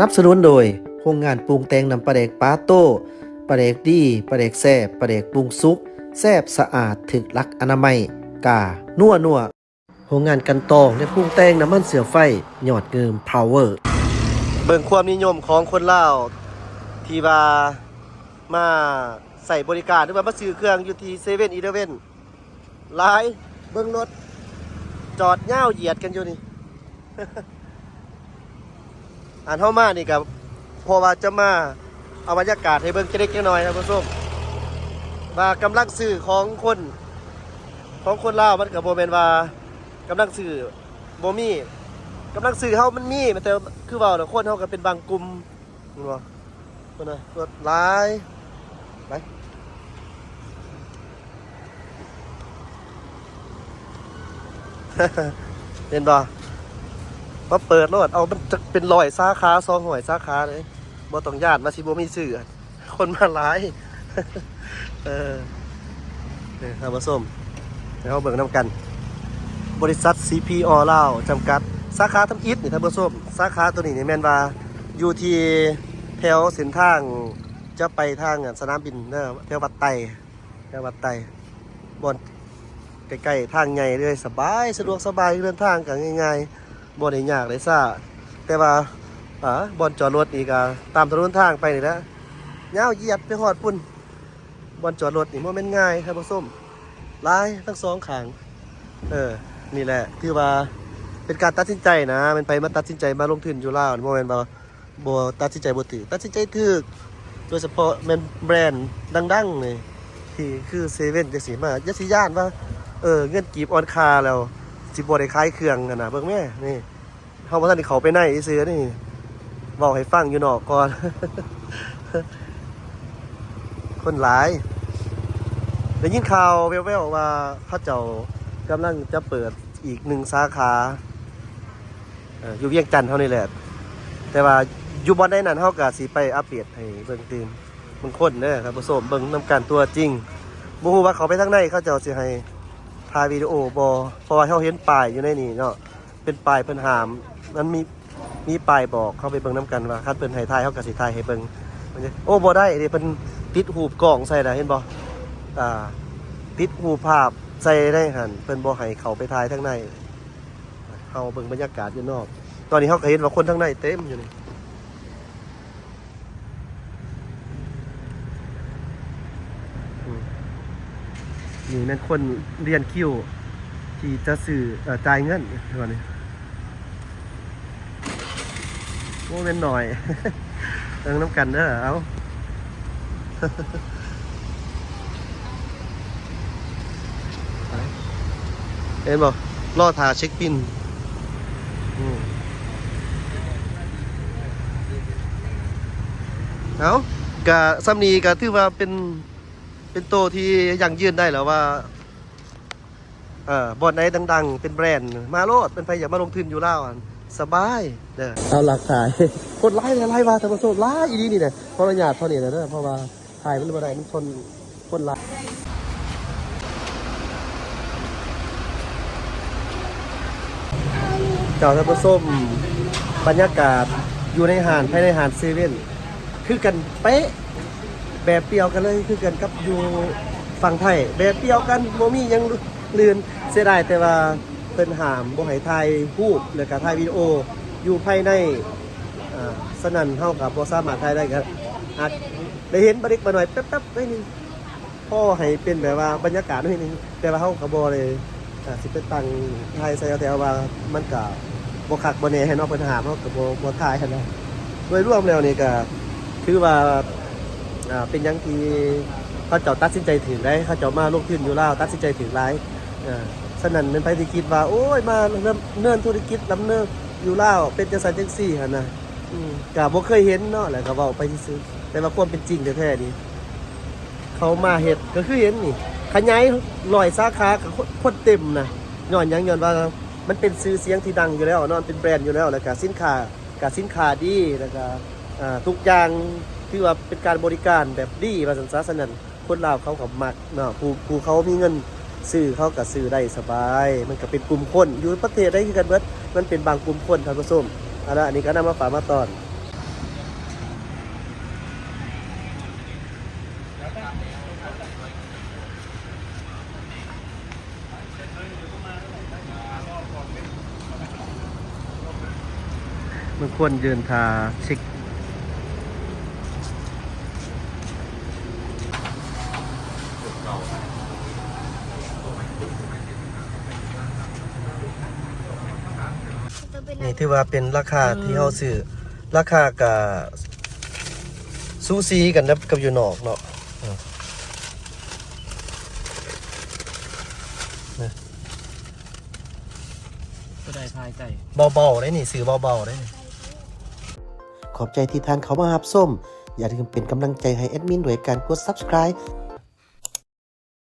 นับสนุนโดยโรงงานปรุงแต่งน้ำปลาแดกปาโต้ปลาแดกดีปลาแดกแซ่บปลาแดกปรุงสุกแซ่บสะอาดถึกลักอนามัย กา นัวนัวโรงงานกันตองและปรุงแต่งน้ำมันเสือไฟหยอดเงิมพาวเวอร์เบิ่งความนิยมของคนลาวที่ว่ามาใส่บริการหรือว่ามาซื้อเครื่องอยู่ที่เซเว่นอีเลเว่นหลายเบิ่งรถจอดย่าเหยียดกันอยู่นี่ อ่านเข้ามานี่กับพอว่าจะมาเอาบรรยากาศให้เบิ่งเล็กๆน้อยๆนะผู้ชมว่ากำลังซื้อของคนของคนลาวมันกับโบเมนว่ากำลังซื้อโบมี่กำลังซื้อเฮามันมีแต่คือว่าแล้วคนเฮาก็เป็นบางกลุ่มเห็นบ่คนน่ะรถหลายไปเห็นบ่ มาเปิดรถเอามันจะเป็นรอยสาขาซองหอยสาขาเลยบ่ต้องญาติมาสิบ่มีสื่อคนมาหลาย เออนี่ครับมาส้มแล้วเบิ่งน้ำกัน บริษัท CP ออลาจำกัด สาขาทำอิฐนี่ท่านผู้ชมสาขาตัวนี้นี่แมนว่าอยู่ที่แถวเส้นทางจะไปทางสนามบินเด้อแถววัดไตแถววัดไตบนใกล้ๆทางใหญ่เลยสบายสะดวกสบายเดินทางกันง่ายๆ บ่ได้ยากเลยซ่าแต่ว่าอ่าบอนจอดรถนี่ก็ตามถนนทางไปนี่แหละยาวเหยียดไปฮอดปุ่นบอนจอดรถนี่บ่แม่นง่ายครับผู้ชมลายทั้งสองขางเออนี่แหละคือว่าเป็นการตัดสินใจนะมันไปมาตัดสินใจมาลงทุนอยู่ลาวโมเมนต์บ่บ่ตัดสินใจบ่ถือตัดสินใจถูกโดยเฉพาะแม่นแบรนด์ดังๆนี่ที่คือเซเว่นจังซี่มาย่าสิย่านว่าเออเงินกีบออนคาแล้ว สิบ่ได้ขายเครื่องกันนะเบิ่งแม่นี่เฮาบ่ทันได้เขาไปในซื่อนี่เว้าให้ฟังอยู่นอกก่อน คนหลายได้ยินข่าวแว่วๆว่าเขาเจ้ากำลังจะเปิดอีกหนึ่งสาขาอยู่เวียงจันทน์เท่านี้แหละ แต่ว่าอยู่บอนได้นั้นเขาก็สิไปอัปเดตให้เบิ่งตื่นมันคนเด้อครับผู้มเบิ่งนำการตัวจริงบ่ฮู้ว่าเขาไปทางไหนเขาเจ้าสิให้ ถ่ายวิดีโอบ่เพราะว่าเขาเห็นป้ายอยู่ในนี่เนาะเป็นป้ายเพิ่นหาม มันมีมีป้ายบอกเข้าไปเบิ่งนํกันว่าคันเพิ่นให้ถ่ายเขาก็สิถ่ายให้เบิ่งมันจะโอ้บ่ได้เด้เพิ่นติดหูปกล้องใส่นะเห็นบ่อ่าติดหูภาพใส่ได้หันเพิ่นบ่ให้เขาไปถ่ายทั้งในเฮาเบิ่งบรรยากาศอยู่นอก ตอนนี้เฮาก็เห็นว่าคนทั้งในเต็มอยู่นี่ นี่นั่นคนเรียนคิว ที่จะซื้อเอ่อจ่ายเงินตอนนี้โอ้เป็นหน่อยเติงน้ำกันเด้อเอาเห็นบ่ล่อทาเช็คบินเอากะซัมนีกะถือว่าเป็น เป็นโตที่ยังยืนได้แล้วว่าเอ่อบอดไหนดัง ๆ เป็นแบรนด์ มาโลดเป็นไปอยากมาลงทุนอยู่แล้วอะสบายเด้อเอาหลักขายคนไล่ไล่มาแต่ประสบไล่อีนี่นี่เนี่ยเพราะระยะเท่านี้นะเด้อเพราะว่าถ่ายมันบ่ได้มันคนคนไล่เจ้าท่านผู้ชมบรรยากาศอยู่ในหานภายในหานเซเว่นคือกันเป๊ะ แบบเปรียวกันเลยคือกันกับอยู่ฝั่งไทย แบบเปรียวกันโมมี่ยังลืนเสียดายแต่ว่าเพิ่นหามบ่ให้ถ่ายรูปหรือการถ่ายวิดีโออยู่ภายในอ่าสนั่นเฮากับบ่สามารถถ่ายได้ครับอาจได้เห็นบริกมาหน่อยแป๊บๆไว้นี่พ่อให้เป็นแบบว่าบรรยากาศนิดนึงแต่ว่าเฮาก็บ่เลยอ่าสิไปตั้งไทยใส่เอาแต่ว่ามันก็บ่คักบ่แน่ให้นอกปัญหาเนาะก็บ่บ่ทายหันนะโดยรวมแล้วนี่ก็คือว่า อ่าเป็นหยังที่เขาเจ้าตัดสินใจถึงได้เขาเจ้ามาลงทุนอยู่ลาวตัดสินใจถึงหลายอ่าฉะนั้นเป็นไปที่คิดว่า โอ้ยมาเริ่มเนินธุรกิจลำเนินอยู่ลาวเป็นจังซั่นจังซี่หั่นน่ะอืมก็บ่เคยเห็นเนาะแหล้วก็เว้าไปซื่อๆแต่ว่าความเป็นจริงแท้ๆนี่เขามาเห็ดก็คือเห็นนี่ขยายลอยสาขากับคนเต็มนะย้อนหยังย้อนว่ามันเป็นซื้อเสียงที่ดังอยู่แล้วเนอนเป็นแบรนด์อยู่แล้วแล้วก็สินค้ากับสินค้าดีแล้วก็ ทุกอย่างที่ว่าเป็นการบริการแบบดีประสันสาสนันคนลาวเขากับมักเนาะผู้ผู้เขามีเงินซื้อเขากับซื้อได้สบาย มันก็เป็นกลุ่มคนอยู่ประเทศได้คือกันเบิดมันเป็นบางกลุ่มคนท่านผู้ชมอันนี้ก็นำมาฝากมาตอนมันควรเดินทาเช็ค นี่ถือว่าเป็นราคาที่เฮาซื้อราคากับซูซีกันนะกับอยู่นอกเนาะเออก็ได้พายใจเบาๆได้นี่ซื้อเบาๆได้นี่ขอบใจที่ท่านเขามารับส้ม อย่าลืมเป็นกำลังใจให้แอดมินด้วยการกด subscribe